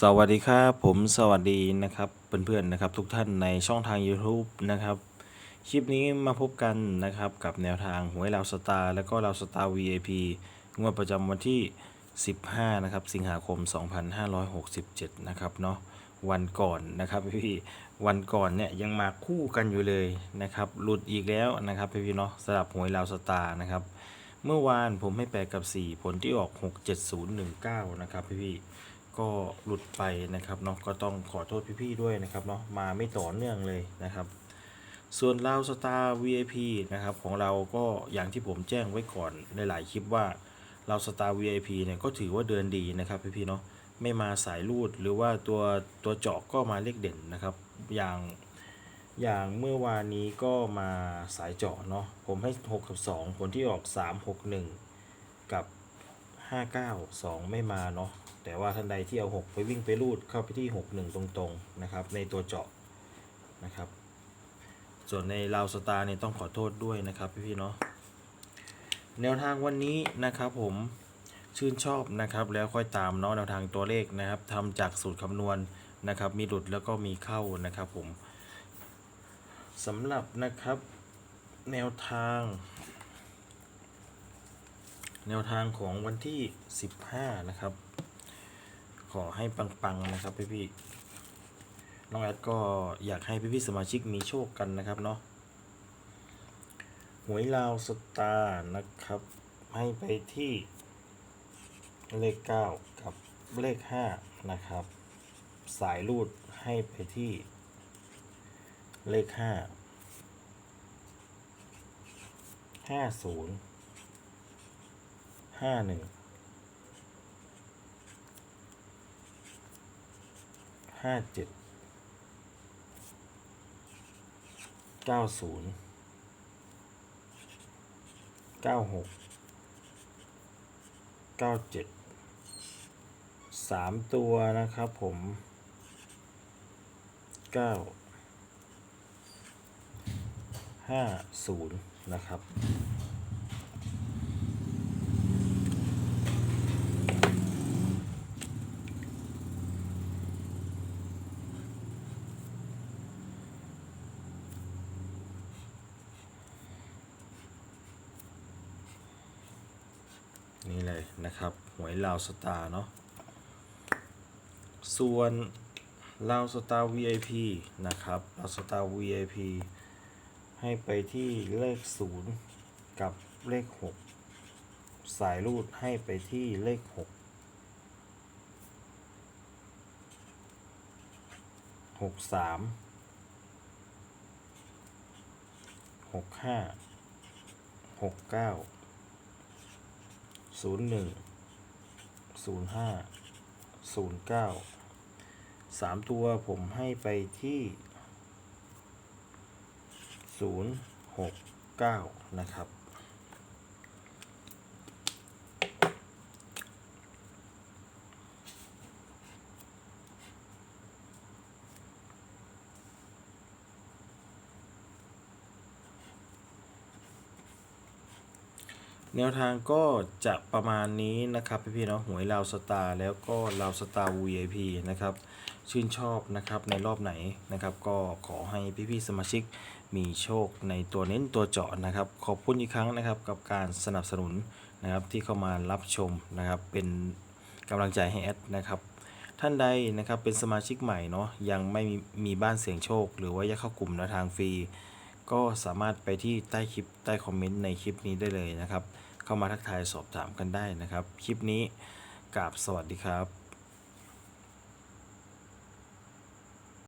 สวัสดีครับผมสวัสดีนะครับเพื่อนๆนะครับทุกท่านในช่องทาง YouTube นะครับ คลิปนี้มาพบกันนะครับกับแนวทางหวยเราสตาร์แล้วก็เราสตาร์ VIP งวดประจำวันที่ 15 นะครับ สิงหาคม 2567 นะครับเนาะวันก่อนนะครับพี่วันก่อนเนี่ยยังมาคู่กันอยู่เลยนะครับหลุดอีกแล้วนะครับพี่ๆเนาะสำหรับหวยเราสตาร์นะครับเมื่อวานผมให้แปลกับ 4 ผลที่ออก 67019 นะครับพี่ ก็หลุดไปนะครับเนาะก็ต้องขอโทษพี่ๆด้วยนะครับเนาะมาไม่ต่อเนื่องเลยนะครับ ส่วนเราสตาร์ VIP นะครับของเราก็อย่างที่ผมแจ้งไว้ก่อนในหลายคลิปว่าเราสตาร์ VIP เนี่ยก็ถือว่าเดินดีนะครับพี่ๆเนาะไม่มาสายรูดหรือว่าตัวตัวเจาะก็มาเลขเด่นนะครับ อย่างอย่างเมื่อวานนี้ก็มาสายเจาะเนาะผมให้ 6 กับ 2 ผลที่ออก 3 6 1 กับ 592ไม่มาเนาะแต่ว่าท่านใดที่เอา6ไปวิ่งไปรูดเข้าไปที่61ตรงๆนะครับ ในตัวเจาะนะครับ ส่วนในลาวสตาร์เนี่ยต้องขอโทษด้วยนะครับพี่ๆเนาะแนวทางวันนี้นะครับผมชื่นชอบนะครับแล้วค่อยตามเนาะแนวทางตัวเลขนะครับทำจากสูตรคำนวณนะครับมีหลุดแล้วก็มีเข้านะครับผมสำหรับนะครับแนวทาง แนวทางของวันที่ 15 นะครับ ขอให้ปังๆนะครับพี่ๆน้องแอดก็อยากให้พี่ๆสมาชิกมีโชคกันนะครับเนาะหวยลาวสตาร์นะครับ ให้ไปที่เลข 9 กับเลข 5 นะครับ สายรูดให้ไปที่เลข 5 50 ห้าหนึ่งห้าเจ็ดเก้าศูนย์เก้าหกเก้าเจ็ดสามตัวนะครับผมเก้าห้าศูนย์นะครับ นี่เลยนะครับ หวยลาวสตาร์เนาะ ส่วนลาวสตาร์ VIP นะครับลาวสตาร์ VIP ให้ไปที่เลข 0 กับเลข 6 สายรูดให้ไปที่เลข 6 6 3 6 5 6 9 ศูนย์หนึ่งศูนย์ห้าศูนย์เก้าสามตัวผมให้ไปที่ศูนย์หกเก้านะครับ แนวทางก็จะประมาณนี้นะครับพี่ๆเนาะหวยลาวสตาร์แล้วก็ลาวสตาร์ VIP นะครับชื่นชอบนะครับในรอบไหนนะครับ ก็ขอให้พี่ๆสมาชิกมีโชคในตัวเน้นตัวเจาะนะครับ ขอบคุณอีกครั้งนะครับกับการสนับสนุนนะครับที่เข้ามารับชมนะครับเป็นกำลังใจให้แอดนะครับท่านใดนะครับเป็นสมาชิกใหม่เนาะยังไม่มีมีบ้านเสียงโชค หรือว่าอยากเข้ากลุ่มแนวทางฟรี ก็สามารถไปที่ใต้คลิปใต้คอมเมนต์ในคลิปนี้ได้เลยนะครับ เข้ามาทักทายสอบถามกันได้นะครับ คลิปนี้กราบสวัสดีครับ